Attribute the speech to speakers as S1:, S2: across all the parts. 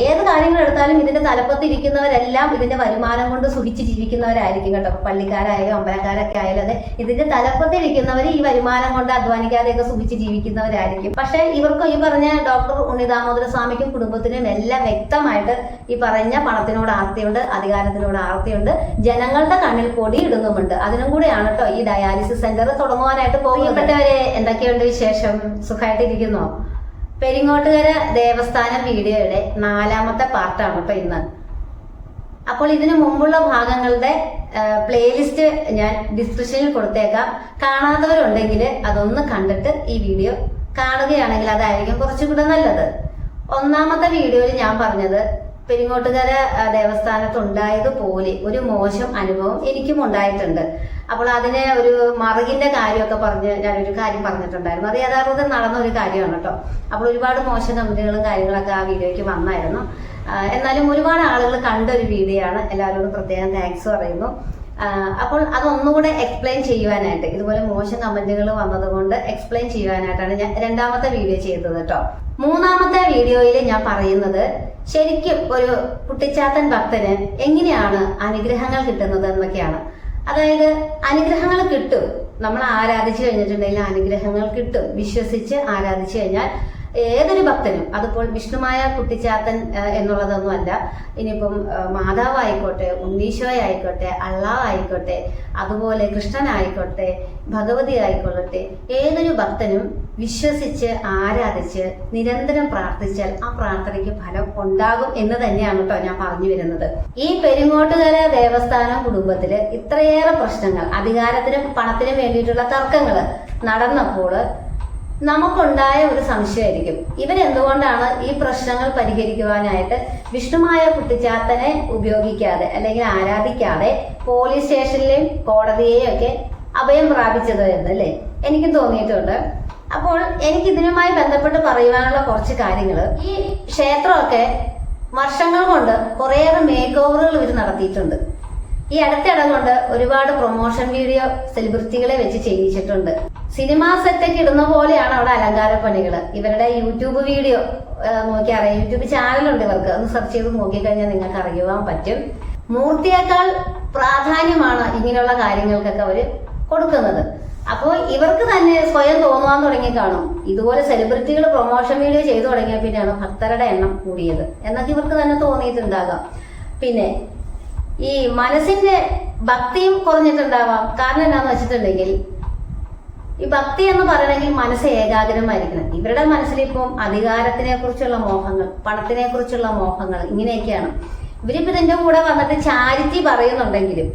S1: ഏത് കാര്യങ്ങൾ എടുത്താലും ഇതിന്റെ തലപ്പത്ത് ഇരിക്കുന്നവരെല്ലാം ഇതിന്റെ വരുമാനം കൊണ്ട് സുഖിച്ച് ജീവിക്കുന്നവരായിരിക്കും കേട്ടോ. പള്ളിക്കാരായാലും അമ്പലക്കാരൊക്കെ ആയാലും അതെ ഇതിന്റെ തലപ്പത്തിരിക്കുന്നവർ ഈ വരുമാനം കൊണ്ട് അധ്വാനിക്കാതെയൊക്കെ സുഖിച്ച് ജീവിക്കുന്നവരായിരിക്കും. പക്ഷെ ഇവർക്കും ഈ പറഞ്ഞ ഡോക്ടർ ഉണ്ണിദാമോദര സ്വാമിക്കും കുടുംബത്തിനും എല്ലാം വ്യക്തമായിട്ട് ഈ പറഞ്ഞ പണത്തിനോട് ആർത്തിയുണ്ട് അധികാരത്തിനോട് ആർത്തിയുണ്ട് ജനങ്ങളുടെ കണ്ണിൽ പൊടി ഇടുന്നുമുണ്ട് അതിനും കൂടെയാണ് കേട്ടോ ഈ ഡയാലിസിസ് സെന്റർ തുടങ്ങുവാനായിട്ട് പോകപ്പെട്ടവരെ എന്തൊക്കെയുണ്ട് വിശേഷം? സുഖമായിട്ടിരിക്കുന്നോ? പെരിങ്ങോട്ടുകര ദേവസ്ഥാന വീഡിയോയുടെ നാലാമത്തെ പാർട്ടാണ് കേട്ടോ ഇന്ന്. അപ്പോൾ ഇതിനു മുമ്പുള്ള ഭാഗങ്ങളുടെ പ്ലേലിസ്റ്റ് ഞാൻ ഡിസ്ക്രിപ്ഷനിൽ കൊടുത്തേക്കാം. കാണാത്തവരുണ്ടെങ്കിൽ അതൊന്ന് കണ്ടിട്ട് ഈ വീഡിയോ കാണുകയാണെങ്കിൽ അതായിരിക്കും കുറച്ചുകൂടെ നല്ലത്. ഒന്നാമത്തെ വീഡിയോയിൽ ഞാൻ പറഞ്ഞത് പെരിങ്ങോട്ടുകര ദേവസ്ഥാനത്തുണ്ടായതുപോലെ ഒരു മോശം അനുഭവം എനിക്കും ഉണ്ടായിട്ടുണ്ട്. അപ്പോൾ അതിനെ ഒരു മറുകിന്റെ കാര്യമൊക്കെ പറഞ്ഞ് ഞാനൊരു കാര്യം പറഞ്ഞിട്ടുണ്ടായിരുന്നു. അത് യഥാർത്ഥത്തിൽ നടന്ന ഒരു കാര്യമാണ് കേട്ടോ. അപ്പോൾ ഒരുപാട് മോശം കമ്പനികളും കാര്യങ്ങളൊക്കെ ആ വീഡിയോയ്ക്ക് വന്നായിരുന്നു. എന്നാലും ഒരുപാട് ആളുകൾ കണ്ട ഒരു വീഡിയോ ആണ് എല്ലാവരോടും പ്രത്യേകം താങ്ക്സ് പറയുന്നു. അപ്പോൾ അതൊന്നുകൂടെ എക്സ്പ്ലെയിൻ ചെയ്യുവാനായിട്ട് ഇതുപോലെ മോശം കമന്റുകൾ വന്നതുകൊണ്ട് എക്സ്പ്ലെയിൻ ചെയ്യുവാനായിട്ടാണ് ഞാൻ രണ്ടാമത്തെ വീഡിയോ ചെയ്തത് കേട്ടോ മൂന്നാമത്തെ വീഡിയോയിൽ ഞാൻ പറയുന്നത് ശരിക്കും ഒരു കുട്ടിച്ചാത്തൻ ഭക്തന് എങ്ങനെയാണ് അനുഗ്രഹങ്ങൾ കിട്ടുന്നത് എന്നൊക്കെയാണ്. അതായത് അനുഗ്രഹങ്ങൾ കിട്ടും. നമ്മൾ ആരാധിച്ചു കഴിഞ്ഞിട്ടുണ്ടെങ്കിൽ അനുഗ്രഹങ്ങൾ കിട്ടും. വിശ്വസിച്ച് ആരാധിച്ചു കഴിഞ്ഞാൽ ഏതൊരു ഭക്തനും അതിപ്പോൾ വിഷ്ണുമായ കുട്ടിച്ചാത്തൻ എന്നുള്ളതൊന്നും എന്നുള്ളതൊന്നുമല്ല. ഇനിയിപ്പം മാതാവായിക്കോട്ടെ ഉണ്ണീശോയായിക്കോട്ടെ അള്ളാവ് ആയിക്കോട്ടെ അതുപോലെ കൃഷ്ണനായിക്കോട്ടെ ഭഗവതി ആയിക്കൊള്ളട്ടെ ഏതൊരു ഭക്തനും വിശ്വസിച്ച് ആരാധിച്ച് നിരന്തരം പ്രാർത്ഥിച്ചാൽ ആ പ്രാർത്ഥനയ്ക്ക് ഫലം ഉണ്ടാകും എന്ന് തന്നെയാണ് കേട്ടോ ഞാൻ പറഞ്ഞു വരുന്നത്. ഈ പെരുങ്ങോട്ടുകര ദേവസ്ഥാനം കുടുംബത്തിൽ ഇത്രയേറെ പ്രശ്നങ്ങൾ അധികാരത്തിനും പണത്തിനും വേണ്ടിയിട്ടുള്ള തർക്കങ്ങൾ നടന്നപ്പോൾ നമുക്കുണ്ടായ ഒരു സംശയമായിരിക്കും. ഇവരെന്തുകൊണ്ടാണ് ഈ പ്രശ്നങ്ങൾ പരിഹരിക്കുവാനായിട്ട് വിഷ്ണുമായ കുട്ടിച്ചാത്തനെ ഉപയോഗിക്കാതെ അല്ലെങ്കിൽ ആരാധിക്കാതെ പോലീസ് സ്റ്റേഷനിലെയും കോടതിയെയും ഒക്കെ അഭയം പ്രാപിച്ചത് എന്നല്ലേ എനിക്ക് തോന്നിയിട്ടുണ്ട്. അപ്പോൾ എനിക്ക് ഇതിനുമായി ബന്ധപ്പെട്ട് പറയുവാനുള്ള കുറച്ച് കാര്യങ്ങൾ. ഈ ക്ഷേത്രമൊക്കെ വർഷങ്ങൾ കൊണ്ട് കുറേയേറെ മേക്ക് ഓവറുകൾ ഇവർ നടത്തിയിട്ടുണ്ട്. ഈ അടുത്തിടം കൊണ്ട് ഒരുപാട് പ്രൊമോഷൻ വീഡിയോ സെലിബ്രിറ്റികളെ വെച്ച് ചെയ്യിച്ചിട്ടുണ്ട്. സിനിമാ സെറ്റൊക്കെ ഇടുന്ന പോലെയാണ് അവിടെ അലങ്കാര പണികൾ ഇവരുടെ യൂട്യൂബ് വീഡിയോ നോക്കി അറിയാം. യൂട്യൂബ് ചാനലുണ്ട് ഇവർക്ക്. ഒന്ന് സെർച്ച് ചെയ്ത് നോക്കിക്കഴിഞ്ഞാൽ നിങ്ങൾക്ക് അറിയുവാൻ പറ്റും. മൂർത്തിയേക്കാൾ പ്രാധാന്യമാണ് ഇങ്ങനെയുള്ള കാര്യങ്ങൾക്കൊക്കെ അവർ കൊടുക്കുന്നത്. അപ്പോൾ ഇവർക്ക് തന്നെ സ്വയം തോന്നുവാൻ തുടങ്ങി കാണും. ഇതുപോലെ സെലിബ്രിറ്റികൾ പ്രൊമോഷൻ വീഡിയോ ചെയ്തു തുടങ്ങിയ പിന്നെയാണ് ഭക്തരുടെ എണ്ണം കൂടിയത്. എന്നൊക്കെ ഇവർക്ക് തന്നെ തോന്നിയിട്ടുണ്ടാകാം. പിന്നെ ഈ മനസ്സിന്റെ ഭക്തിയും കുറഞ്ഞിട്ടുണ്ടാവാം. കാരണം എന്താന്ന് വെച്ചിട്ടുണ്ടെങ്കിൽ ഈ ഭക്തി എന്ന് പറയണമെങ്കിൽ മനസ്സ് ഏകാഗ്രമായിരിക്കണം. ഇവരുടെ മനസ്സിലിപ്പം അധികാരത്തിനെ കുറിച്ചുള്ള മോഹങ്ങൾ പണത്തിനെ കുറിച്ചുള്ള മോഹങ്ങൾ ഇങ്ങനെയൊക്കെയാണ്. ഇവരിപ്പോ ഇതിന്റെ കൂടെ വന്നിട്ട് ചാരിറ്റി പറയുന്നുണ്ടെങ്കിലും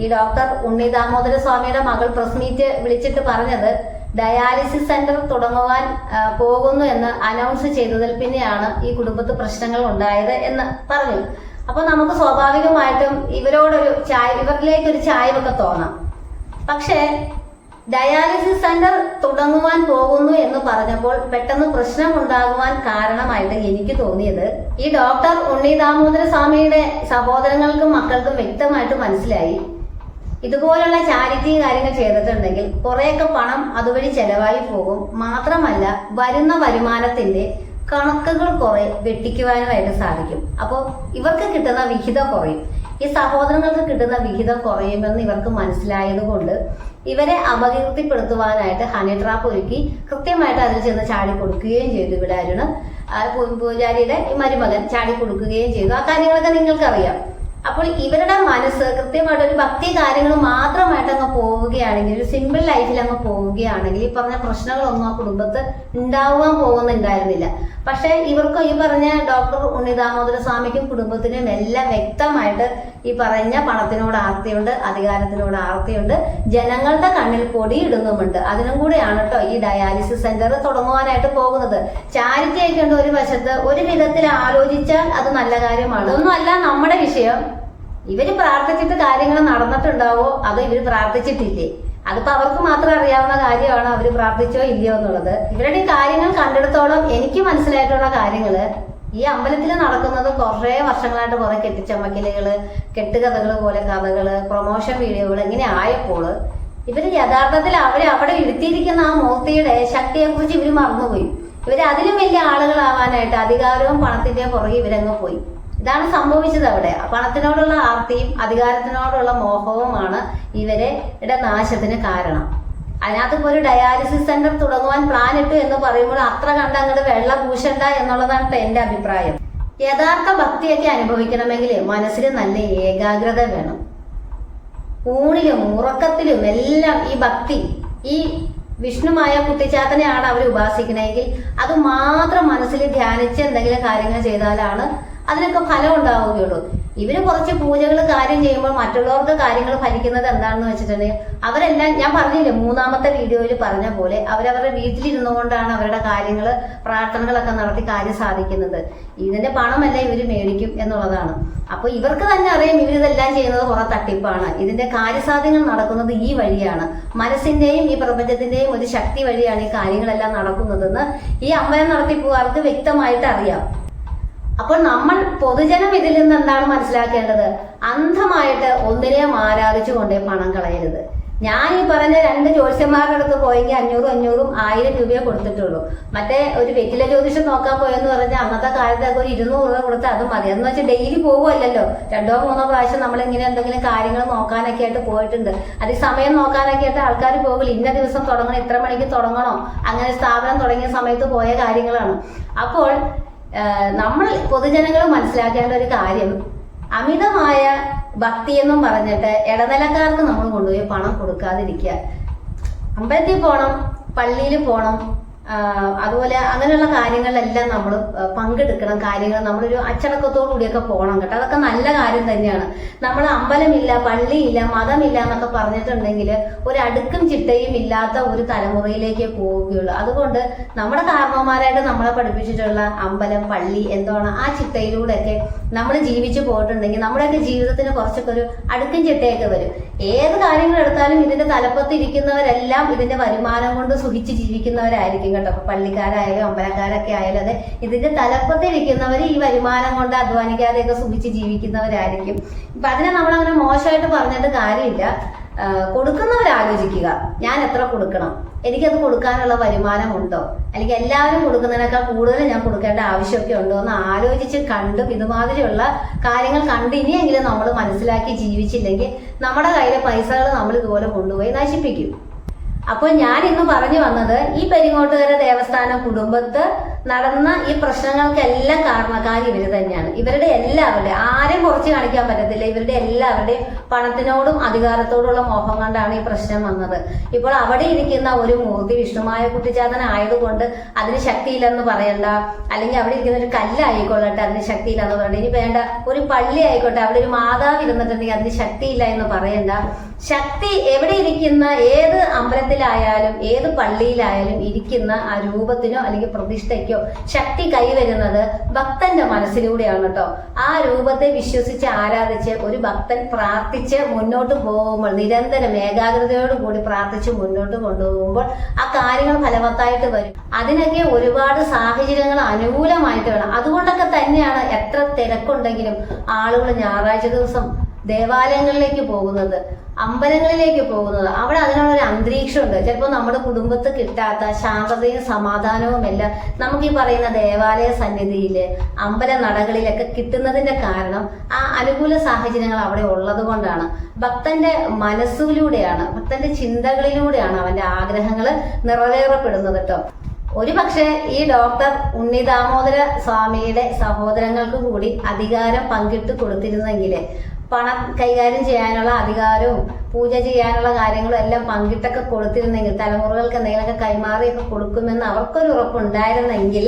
S1: ഈ ഡോക്ടർ ഉണ്ണി ദാമോദര സ്വാമിയുടെ മകൾ പ്രസ് മീറ്റ് വിളിച്ചിട്ട് പറഞ്ഞത് ഡയാലിസിസ് സെന്റർ തുടങ്ങുവാൻ പോകുന്നു എന്ന് അനൗൺസ് ചെയ്തതിൽ പിന്നെയാണ് ഈ കുടുംബത്ത് പ്രശ്നങ്ങൾ ഉണ്ടായത് എന്ന് പറഞ്ഞു. അപ്പൊ നമുക്ക് സ്വാഭാവികമായിട്ടും ഇവരോടൊരു ചായ ഇവരിലേക്ക് ഒരു ചായവൊക്കെ തോന്നാം. പക്ഷേ ഡയാലിസിസ് സെന്റർ തുടങ്ങുവാൻ പോകുന്നു എന്ന് പറഞ്ഞപ്പോൾ പെട്ടെന്ന് പ്രശ്നം ഉണ്ടാകുവാൻ കാരണമായിട്ട് എനിക്ക് തോന്നിയത് ഈ ഡോക്ടർ ഉണ്ണി ദാമോദര സ്വാമിയുടെ സഹോദരങ്ങൾക്കും മക്കൾക്കും വ്യക്തമായിട്ട് മനസ്സിലായി. ഇതുപോലുള്ള ചാരിറ്റി കാര്യങ്ങൾ ചെയ്തിട്ടുണ്ടെങ്കിൽ കുറേയൊക്കെ പണം അതുവഴി ചെലവായി പോകും. മാത്രമല്ല വരുന്ന വരുമാനത്തിന്റെ കണക്കുകൾ കുറെ വെട്ടിക്കുവാനുമായിട്ട് സാധിക്കും. അപ്പോൾ ഇവർക്ക് കിട്ടുന്ന വിഹിതം കുറയും. ഈ സഹോദരങ്ങൾക്ക് കിട്ടുന്ന വിഹിതം കുറയുമെന്ന് ഇവർക്ക് മനസ്സിലായത് കൊണ്ട് ഇവരെ അപകീർത്തിപ്പെടുത്തുവാനായിട്ട് ഹണി ട്രാപ്പ് ഒരുക്കി കൃത്യമായിട്ട് അതിൽ ചെന്ന് ചാടി കൊടുക്കുകയും ചെയ്തു. ഇവിടെ അരുണ് പൂജാരിയുടെ മരുമകൻ ചാടി കൊടുക്കുകയും ചെയ്തു. ആ കാര്യങ്ങളൊക്കെ നിങ്ങൾക്കറിയാം. അപ്പോൾ ഇവരുടെ മനസ്സ് കൃത്യമായിട്ട് ഒരു ഭക്തി കാര്യങ്ങൾ മാത്രമായിട്ട് അങ്ങ് പോവുകയാണെങ്കിൽ ഒരു സിമ്പിൾ ലൈഫിൽ അങ്ങ് പോവുകയാണെങ്കിൽ ഈ പറഞ്ഞ പ്രശ്നങ്ങളൊന്നും ആ കുടുംബത്ത് ഉണ്ടാവാൻ പോകുന്നുണ്ടായിരുന്നില്ല. പക്ഷെ ഇവർക്ക് ഈ പറഞ്ഞ ഡോക്ടർ ഉണ്ണി ദാമോദര സ്വാമിക്കും കുടുംബത്തിനും എല്ലാം വ്യക്തമായിട്ട് ഈ പറഞ്ഞ പണത്തിനോട് ആർത്തിയുണ്ട് അധികാരത്തിനോട് ആർത്തിയുണ്ട് ജനങ്ങളുടെ കണ്ണിൽ പൊടി ഇടുന്നുമുണ്ട് അതിനും കൂടെയാണ് കേട്ടോ ഈ ഡയാലിസിസ് സെന്റർ തുടങ്ങുവാനായിട്ട് പോകുന്നത്. ചാരിറ്റി ഒക്കെ ഉണ്ട് ഒരു വശത്ത്. ഒരു വിധത്തിൽ ആലോചിച്ചാൽ അത് നല്ല കാര്യമാണ്. ഒന്നുമല്ല നമ്മുടെ വിഷയം. ഇവർ പ്രാർത്ഥിച്ചിട്ട് കാര്യങ്ങൾ നടന്നിട്ടുണ്ടാവോ? അതോ ഇവർ പ്രാർത്ഥിച്ചിട്ടില്ലേ? അതിപ്പോ അവർക്ക് മാത്രം അറിയാവുന്ന കാര്യമാണ് അവർ പ്രാർത്ഥിച്ചോ ഇല്ലയോ എന്നുള്ളത്? ഇവരുടെ കാര്യങ്ങൾ കണ്ടെടുത്തോളം എനിക്ക് മനസ്സിലായിട്ടുള്ള കാര്യങ്ങൾ ഈ അമ്പലത്തിൽ നടക്കുന്നത് കുറേ വർഷങ്ങളായിട്ട് കുറെ കെട്ടിച്ചമക്കലുകൾ കെട്ടുകഥകൾ പോലെ കഥകൾ പ്രൊമോഷൻ വീഡിയോകൾ ഇങ്ങനെ ആയപ്പോൾ ഇവർ യഥാർത്ഥത്തിൽ അവരെ അവിടെ ഇരുത്തിയിരിക്കുന്ന ആ മൂർത്തിയുടെ ശക്തിയെ കുറിച്ച് ഇവർ മറന്നുപോയി. ഇവർ അതിലും വലിയ ആളുകളാവാനായിട്ട് അധികാരവും പണത്തിന്റെ പുറകെ ഇവരങ്ങ് പോയി. ഇതാണ് സംഭവിച്ചത് അവിടെ. പണത്തിനോടുള്ള ആർത്തിയും അധികാരത്തിനോടുള്ള മോഹവുമാണ് ഇവരെ യുടെ നാശത്തിന് കാരണം. അതിനകത്ത് ഒരു ഡയാലിസിസ് സെന്റർ തുടങ്ങുവാൻ പ്ലാൻ ഇട്ടു എന്ന് പറയുമ്പോൾ അത്ര കണ്ട അങ്ങോട്ട് വെള്ളം പൂശണ്ട എന്നുള്ളതാണ് എന്റെ അഭിപ്രായം. യഥാർത്ഥ ഭക്തിയൊക്കെ അനുഭവിക്കണമെങ്കിൽ മനസ്സിൽ നല്ല ഏകാഗ്രത വേണം. ഊണിലും ഉറക്കത്തിലും എല്ലാം ഈ ഭക്തി ഈ വിഷ്ണുമായ കുട്ടിച്ചാത്തനെയാണ് അവർ ഉപാസിക്കണമെങ്കിൽ അത് മാത്രം മനസ്സിൽ ധ്യാനിച്ച് എന്തെങ്കിലും കാര്യങ്ങൾ ചെയ്താലാണ് അതിനൊക്കെ ഫലം ഉണ്ടാവുകയുള്ളൂ. ഇവർ കുറച്ച് പൂജകൾ കാര്യം ചെയ്യുമ്പോൾ മറ്റുള്ളവർക്ക് കാര്യങ്ങൾ ഫലിക്കുന്നത് എന്താണെന്ന് വെച്ചിട്ടുണ്ടെങ്കിൽ അവരെല്ലാം ഞാൻ പറഞ്ഞില്ലേ മൂന്നാമത്തെ വീഡിയോയിൽ പറഞ്ഞ പോലെ അവരവരുടെ വീട്ടിലിരുന്നു കൊണ്ടാണ് അവരുടെ കാര്യങ്ങൾ പ്രാർത്ഥനകളൊക്കെ നടത്തി കാര്യം സാധിക്കുന്നത്. ഇതിന്റെ പണമല്ല ഇവർ മേടിക്കും എന്നുള്ളതാണ്. അപ്പൊ ഇവർക്ക് തന്നെ അറിയാം ഇവരിതെല്ലാം ചെയ്യുന്നത് കുറെ തട്ടിപ്പാണ്. ഇതിന്റെ കാര്യസാധ്യങ്ങൾ നടക്കുന്നത് ഈ വഴിയാണ്. മനസ്സിന്റെയും ഈ പ്രപഞ്ചത്തിന്റെയും ഒരു ശക്തി വഴിയാണ് ഈ കാര്യങ്ങളെല്ലാം നടക്കുന്നതെന്ന് ഈ അമ്പലം നടത്തിപ്പുകാർക്ക് വ്യക്തമായിട്ട് അറിയാം. അപ്പോൾ നമ്മൾ പൊതുജനം ഇതിൽ നിന്ന് എന്താണ് മനസ്സിലാക്കേണ്ടത്? അന്ധമായിട്ട് ഒന്നിനെയും ആരാധിച്ചുകൊണ്ടേ പണം കളയരുത്. ഞാൻ ഈ പറഞ്ഞ രണ്ട് ജ്യോത്സ്യന്മാരുടെ അടുത്ത് പോയെങ്കിൽ അഞ്ഞൂറും അഞ്ഞൂറും ആയിരം രൂപയെ കൊടുത്തിട്ടുള്ളൂ. മറ്റേ ഒരു വെറ്റില ജ്യോതിഷം നോക്കാൻ പോയെന്ന് പറഞ്ഞാൽ അന്നത്തെ കാലത്തൊക്കെ ഒരു ഇരുന്നൂറ് രൂപ കൊടുത്ത് അത് മതി. എന്ന് വെച്ചാൽ ഡെയിലി പോകുമല്ലോ രണ്ടോ മൂന്നോ പ്രാവശ്യം നമ്മൾ ഇങ്ങനെ എന്തെങ്കിലും കാര്യങ്ങൾ നോക്കാനൊക്കെ ആയിട്ട് പോയിട്ടുണ്ട്. അത് സമയം നോക്കാനൊക്കെ ആയിട്ട് ആൾക്കാർ പോകില്ല ഇന്ന ദിവസം തുടങ്ങണം ഇത്ര മണിക്ക് തുടങ്ങണോ? അങ്ങനെ സ്ഥാപനം തുടങ്ങിയ സമയത്ത് പോയ കാര്യങ്ങളാണ്. അപ്പോൾ നമ്മൾ പൊതുജനങ്ങൾ മനസ്സിലാക്കേണ്ട ഒരു കാര്യം അമിതമായ ഭക്തി എന്നും പറഞ്ഞിട്ട് ഇടനിലക്കാർക്ക് നമ്മൾ കൊണ്ടുപോയി പണം കൊടുക്കാതിരിക്കുക. അമ്പലത്തിൽ പോണം പള്ളിയിൽ ആഹ് അതുപോലെ അങ്ങനെയുള്ള കാര്യങ്ങളിലെല്ലാം നമ്മൾ പങ്കെടുക്കണം. കാര്യങ്ങൾ നമ്മളൊരു അച്ചടക്കത്തോടു കൂടിയൊക്കെ പോകണം കേട്ടോ. അതൊക്കെ നല്ല കാര്യം തന്നെയാണ്. നമ്മൾ അമ്പലമില്ല പള്ളിയില്ല മതമില്ല എന്നൊക്കെ പറഞ്ഞിട്ടുണ്ടെങ്കിൽ ഒരു അടുക്കും ചിട്ടയും ഇല്ലാത്ത ഒരു തലമുറയിലേക്ക് പോവുകയുള്ളൂ. അതുകൊണ്ട് നമ്മുടെ കാരണവന്മാരായിട്ട് നമ്മളെ പഠിപ്പിച്ചിട്ടുള്ള അമ്പലം പള്ളി എന്താണ് ആ ചിട്ടയിലൂടെയൊക്കെ നമ്മൾ ജീവിച്ചു പോയിട്ടുണ്ടെങ്കിൽ നമ്മുടെയൊക്കെ ജീവിതത്തിന് കുറച്ചൊക്കെ ഒരു അടുക്കും ചിട്ടയൊക്കെ വരും. ഏത് കാര്യങ്ങൾ എടുത്താലും ഇതിന്റെ തലപ്പത്തിരിക്കുന്നവരെല്ലാം ഇതിന്റെ വരുമാനം കൊണ്ട് സുഖിച്ച് ജീവിക്കുന്നവരായിരിക്കും. കേട്ടോ. അപ്പൊ പള്ളിക്കാരായാലും അമ്പലക്കാരൊക്കെ ആയാലും അതെ ഇതിന്റെ തലപ്പത്ത് ഇരിക്കുന്നവർ ഈ വരുമാനം കൊണ്ട് അധ്വാനിക്കാതെയൊക്കെ സുഖിച്ച് ജീവിക്കുന്നവരായിരിക്കും. ഇപ്പൊ അതിനെ നമ്മൾ അങ്ങനെ മോശമായിട്ട് പറഞ്ഞിട്ട് കാര്യമില്ല. കൊടുക്കുന്നവരാലോചിക്കുക. ഞാൻ എത്ര കൊടുക്കണം? എനിക്കത് കൊടുക്കാനുള്ള വരുമാനം വരുമാനമുണ്ടോ? അല്ലെങ്കിൽ എല്ലാവരും കൊടുക്കുന്നതിനേക്കാൾ കൂടുതൽ ഞാൻ കൊടുക്കേണ്ട ആവശ്യമൊക്കെ ഉണ്ടോ എന്ന് ആലോചിച്ച് കണ്ടും ഇതുമാതിരിയുള്ള കാര്യങ്ങൾ കണ്ട് ഇനിയെങ്കിലും നമ്മൾ മനസ്സിലാക്കി ജീവിച്ചില്ലെങ്കിൽ നമ്മുടെ കയ്യിലെ പൈസകൾ നമ്മൾ ഇതുപോലെ കൊണ്ടുപോയി നശിപ്പിക്കും. അപ്പോൾ ഞാൻ ഇന്ന് പറഞ്ഞു വന്നത് ഈ പെരിങ്ങോട്ടുകര ദേവസ്ഥാന കുടുംബത്ത് നടന്ന ഈ പ്രശ്നങ്ങൾക്കെല്ലാം കാരണക്കാർ ഇവർ തന്നെയാണ്. ഇവരുടെ എല്ലാവരുടെ ആരെയും കുറച്ച് കാണിക്കാൻ പറ്റത്തില്ല. ഇവരുടെ എല്ലാവരുടെയും പണത്തിനോടും അധികാരത്തോടുള്ള മോഹം കൊണ്ടാണ് ഈ പ്രശ്നം വന്നത്. ഇപ്പോൾ അവിടെ ഇരിക്കുന്ന ഒരു മൂർത്തി വിഷ്ണുമായ കുട്ടിച്ചാതൻ ആയതുകൊണ്ട് അതിന് ശക്തിയില്ലെന്ന് പറയണ്ട. അല്ലെങ്കിൽ അവിടെ ഇരിക്കുന്ന ഒരു കല്ലായിക്കൊള്ളട്ടെ അതിന് ശക്തിയില്ലെന്ന് പറയണ്ട. ഇനി വേണ്ട ഒരു പള്ളി ആയിക്കോട്ടെ അവിടെ ഒരു മാതാവ് ഇരുന്നിട്ടുണ്ടെങ്കിൽ അതിന് ശക്തിയില്ല എന്ന് പറയണ്ട. ശക്തി എവിടെ ഇരിക്കുന്ന ഏത് അമ്പലത്തിലായാലും ഏത് പള്ളിയിലായാലും ഇരിക്കുന്ന ആ രൂപത്തിനോ അല്ലെങ്കിൽ പ്രതിഷ്ഠയ്ക്കോ ശക്തി കൈവരുന്നത് ഭക്തന്റെ മനസ്സിലൂടെയാണ് കേട്ടോ ആ രൂപത്തെ വിശ്വസിച്ച് ആരാധിച്ച് ഒരു ഭക്തൻ പ്രാർത്ഥിച്ച് മുന്നോട്ട് പോകുമ്പോൾ നിരന്തരം ഏകാഗ്രതയോട് കൂടി പ്രാർത്ഥിച്ച് മുന്നോട്ട് കൊണ്ടുപോകുമ്പോൾ ആ കാര്യങ്ങൾ ഫലവത്തായിട്ട് വരും. അതിനൊക്കെ ഒരുപാട് സാഹചര്യങ്ങൾ അനുകൂലമായിട്ട് വേണം. അതുകൊണ്ടൊക്കെ തന്നെയാണ് എത്ര തിരക്കുണ്ടെങ്കിലും ആളുകൾ ഞായറാഴ്ച ദിവസം ദേവാലയങ്ങളിലേക്ക് പോകുന്നത് അമ്പലങ്ങളിലേക്ക് പോകുന്നത്. അവിടെ അതിനുള്ള ഒരു അന്തരീക്ഷമുണ്ട്. ചിലപ്പോൾ നമ്മുടെ കുടുംബത്ത് കിട്ടാത്ത ശാന്തതയും സമാധാനവും എല്ലാം നമുക്ക് ഈ പറയുന്ന ദേവാലയ സന്നിധിയിൽ അമ്പല നടകളിലൊക്കെ കിട്ടുന്നതിന്റെ കാരണം ആ അനുകൂല സാഹചര്യങ്ങൾ അവിടെ ഉള്ളത് കൊണ്ടാണ്. ഭക്തന്റെ മനസ്സിലൂടെയാണ് ഭക്തന്റെ ചിന്തകളിലൂടെയാണ് അവന്റെ ആഗ്രഹങ്ങൾ നിറവേറപ്പെടുന്നത് കേട്ടോ. ഒരു പക്ഷേ ഈ ഡോക്ടർ ഉണ്ണി ദാമോദര സ്വാമിയുടെ സഹോദരങ്ങൾക്ക് കൂടി അധികാരം പങ്കിട്ട് കൊടുത്തിരുന്നെങ്കിൽ പണം കൈകാര്യം ചെയ്യാനുള്ള അധികാരവും പൂജ ചെയ്യാനുള്ള കാര്യങ്ങളും എല്ലാം പങ്കിട്ടൊക്കെ കൊടുത്തിരുന്നെങ്കിൽ തലമുറകൾക്ക് എന്തെങ്കിലുമൊക്കെ കൈമാറിയൊക്കെ കൊടുക്കുമെന്ന് അവർക്കൊരു ഉറപ്പുണ്ടായിരുന്നെങ്കിൽ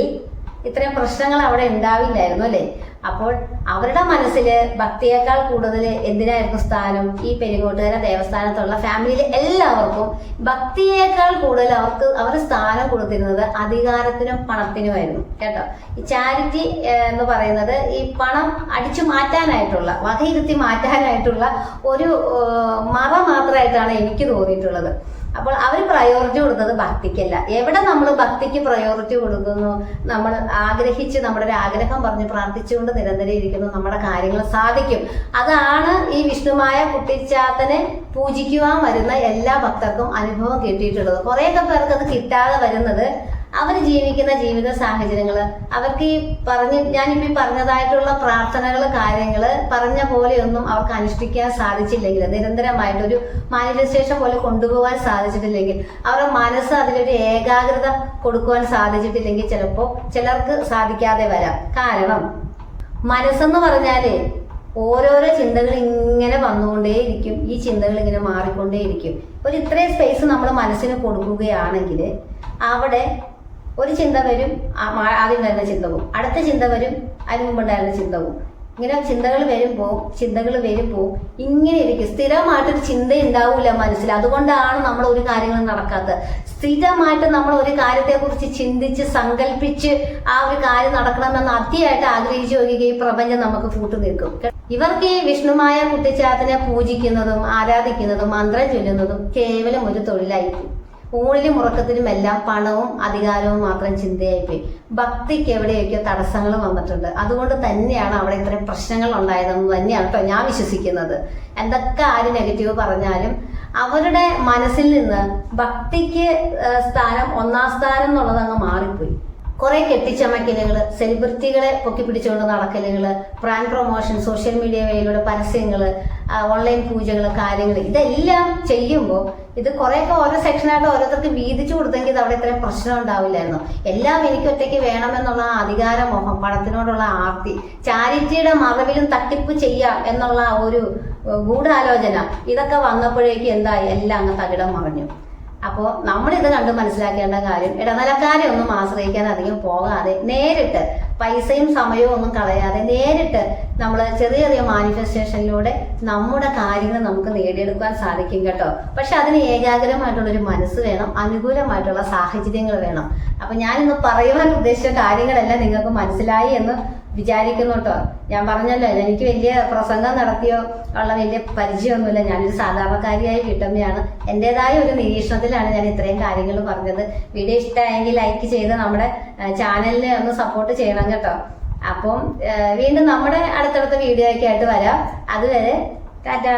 S1: ഇത്രയും പ്രശ്നങ്ങൾ അവിടെ ഉണ്ടാവില്ലായിരുന്നു അല്ലേ? അപ്പോൾ അവരുടെ മനസ്സിൽ ഭക്തിയേക്കാൾ കൂടുതൽ എന്തിനായിരുന്നു സ്ഥാനം? ഈ പെരുങ്ങോട്ടുകര ദേവസ്ഥാനത്തുള്ള ഫാമിലിയിലെ എല്ലാവർക്കും ഭക്തിയേക്കാൾ കൂടുതൽ അവർക്ക് അവർ സ്ഥാനം കൊടുത്തിരുന്നത് അധികാരത്തിനും പണത്തിനുമായിരുന്നു. കേട്ടോ? ഈ ചാരിറ്റി എന്ന് പറയുന്നത് ഈ പണം അടിച്ചു മാറ്റാനായിട്ടുള്ള വകയിരുത്തി മാറ്റാനായിട്ടുള്ള ഒരു മറ മാത്രമായിട്ടാണ് എനിക്ക് തോന്നിയിട്ടുള്ളത്. അപ്പോൾ അവർ പ്രയോറിറ്റി കൊടുക്കുന്നത് ഭക്തിക്കല്ല. എവിടെ നമ്മൾ ഭക്തിക്ക് പ്രയോറിറ്റി കൊടുക്കുന്നു? നമ്മൾ ആഗ്രഹിച്ച് നമ്മുടെ ഒരു ആഗ്രഹം പറഞ്ഞ് പ്രാർത്ഥിച്ചുകൊണ്ട് നിരന്തരം ഇരിക്കുന്നു നമ്മുടെ കാര്യങ്ങൾ സാധിക്കും. അതാണ് ഈ വിഷ്ണുമായ കുട്ടിച്ചാത്തനെ പൂജിക്കുവാൻ വരുന്ന എല്ലാ ഭക്തർക്കും അനുഭവം കിട്ടിയിട്ടുള്ളത്. കുറേയൊക്കെ പേർക്ക് അത് കിട്ടാതെ വരുന്നത് അവർ ജീവിക്കുന്ന ജീവിത സാഹചര്യങ്ങൾ അവർക്ക് ഈ പറഞ്ഞ് ഞാനിപ്പോ ഈ പറഞ്ഞതായിട്ടുള്ള പ്രാർത്ഥനകൾ കാര്യങ്ങൾ പറഞ്ഞ പോലെയൊന്നും അവർക്ക് അനുഷ്ഠിക്കാൻ സാധിച്ചില്ലെങ്കിൽ നിരന്തരമായിട്ടൊരു മാനിഫെസ്റ്റേഷൻ പോലെ കൊണ്ടുപോകാൻ സാധിച്ചിട്ടില്ലെങ്കിൽ അവരുടെ മനസ്സ് അതിലൊരു ഏകാഗ്രത കൊടുക്കുവാൻ സാധിച്ചിട്ടില്ലെങ്കിൽ ചിലപ്പോൾ ചിലർക്ക് സാധിക്കാതെ വരാം. കാരണം മനസ്സെന്ന് പറഞ്ഞാൽ ഓരോരോ ചിന്തകൾ ഇങ്ങനെ വന്നുകൊണ്ടേയിരിക്കും ഈ ചിന്തകൾ ഇങ്ങനെ മാറിക്കൊണ്ടേയിരിക്കും. ഒരു ഇത്രയും സ്പേസ് നമ്മൾ മനസ്സിന് കൊടുക്കുകയാണെങ്കിൽ അവിടെ ഒരു ചിന്ത വരും ആദ്യം വരുന്ന ചിന്ത പോവും അടുത്ത ചിന്ത വരും അതിന് മുമ്പുണ്ടായിരുന്ന ചിന്ത പോവും ഇങ്ങനെ ചിന്തകൾ വരും പോകും ചിന്തകൾ വരും പോകും ഇങ്ങനെ ഇരിക്കും. സ്ഥിരമായിട്ടൊരു ചിന്ത ഉണ്ടാവില്ല മനസ്സിൽ. അതുകൊണ്ടാണ് നമ്മൾ ഒരു കാര്യങ്ങൾ നടക്കാത്തത്. സ്ഥിരമായിട്ട് നമ്മൾ ഒരു കാര്യത്തെക്കുറിച്ച് ചിന്തിച്ച് സങ്കല്പിച്ച് ആ ഒരു കാര്യം നടക്കണമെന്ന് അതിയായിട്ട് ആഗ്രഹിച്ചു നോക്കുകയും ഈ പ്രപഞ്ചം നമുക്ക് കൂട്ടു നിൽക്കും. ഇവർക്ക് ഈ വിഷ്ണുമായ കുട്ടിച്ചാത്തിനെ പൂജിക്കുന്നതും ആരാധിക്കുന്നതും മന്ത്രം ചൊല്ലുന്നതും കേവലം ഒരു തൊഴിലായിപ്പോയി ഊണിലും ഉറക്കത്തിലും എല്ലാം പണവും അധികാരവും മാത്രം ചിന്തയായിപ്പോയി. ഭക്തിക്ക് എവിടെയൊക്കെയോ തടസ്സങ്ങൾ വന്നിട്ടുണ്ട്. അതുകൊണ്ട് തന്നെയാണ് അവിടെ ഇത്രയും പ്രശ്നങ്ങൾ ഉണ്ടായതെന്ന് തന്നെയാണ് കേട്ടോ ഞാൻ വിശ്വസിക്കുന്നത്. എന്തൊക്കെ ആര് നെഗറ്റീവ് പറഞ്ഞാലും അവരുടെ മനസ്സിൽ നിന്ന് ഭക്തിക്ക് സ്ഥാനം ഒന്നാം സ്ഥാനം എന്നുള്ളത് അങ്ങ് മാറിപ്പോയി. കുറെ കെട്ടിച്ചമക്കലുകൾ സെലിബ്രിറ്റികളെ പൊക്കി പിടിച്ചുകൊണ്ട് നടക്കലുകൾ ബ്രാൻഡ് പ്രൊമോഷൻ സോഷ്യൽ മീഡിയ വഴിയിലൂടെ പരസ്യങ്ങൾ ഓൺലൈൻ പൂജകൾ കാര്യങ്ങൾ ഇതെല്ലാം ചെയ്യുമ്പോൾ ഇത് കുറേയൊക്കെ ഓരോ സെക്ഷനായിട്ട് ഓരോരുത്തർക്ക് വീതിച്ചു കൊടുത്തെങ്കിൽ ഇത് അവിടെ ഇത്രയും പ്രശ്നം ഉണ്ടാവില്ലായിരുന്നു. എല്ലാം എനിക്ക് ഒറ്റയ്ക്ക് വേണമെന്നുള്ള ആ അധികാരമോഹം പണത്തിനോടുള്ള ആർത്തി ചാരിറ്റിയുടെ മറവിലും തട്ടിപ്പ് ചെയ്യാം എന്നുള്ള ഒരു ഗൂഢാലോചന ഇതൊക്കെ വന്നപ്പോഴേക്കും എന്തായി? എല്ലാം അങ്ങ് തകിടം മറിഞ്ഞു. അപ്പോൾ നമ്മളിത് കണ്ട് മനസ്സിലാക്കേണ്ട കാര്യം ഇടനിലക്കാരെ ഒന്നും ആശ്രയിക്കാൻ അധികം പോകാതെ നേരിട്ട് പൈസയും സമയവും ഒന്നും കളയാതെ നേരിട്ട് നമ്മൾ ചെറിയ ചെറിയ മാനിഫെസ്റ്റേഷനിലൂടെ നമ്മുടെ കാര്യങ്ങൾ നമുക്ക് നേടിയെടുക്കാൻ സാധിക്കും കേട്ടോ. പക്ഷെ അതിന് ഏകാഗ്രമായിട്ടുള്ളൊരു മനസ്സ് വേണം അനുകൂലമായിട്ടുള്ള സാഹചര്യങ്ങൾ വേണം. അപ്പൊ ഞാനിന്ന് പറയുവാൻ ഉദ്ദേശിച്ച കാര്യങ്ങളെല്ലാം നിങ്ങൾക്ക് മനസ്സിലായി എന്ന് വിചാരിക്കുന്നു കേട്ടോ. ഞാൻ പറഞ്ഞല്ലോ എനിക്ക് വലിയ പ്രസംഗം നടത്തിയോ ഉള്ള വലിയ പരിചയമൊന്നുമില്ല. ഞാനൊരു സാധാരണക്കാരിയായ വീട്ടമ്മയാണ്. എന്റെതായ ഒരു നിരീക്ഷണത്തിലാണ് ഞാൻ ഇത്രയും കാര്യങ്ങൾ പറഞ്ഞത്. വീഡിയോ ഇഷ്ടമായെങ്കിൽ ലൈക്ക് ചെയ്ത് നമ്മുടെ ചാനലിനെ ഒന്ന് സപ്പോർട്ട് ചെയ്യണം കേട്ടോ. അപ്പം വീണ്ടും നമ്മുടെ അടുത്തടുത്ത വീഡിയോ ഒക്കെ ആയിട്ട് വരാം. അതുവരെ ടാറ്റാ!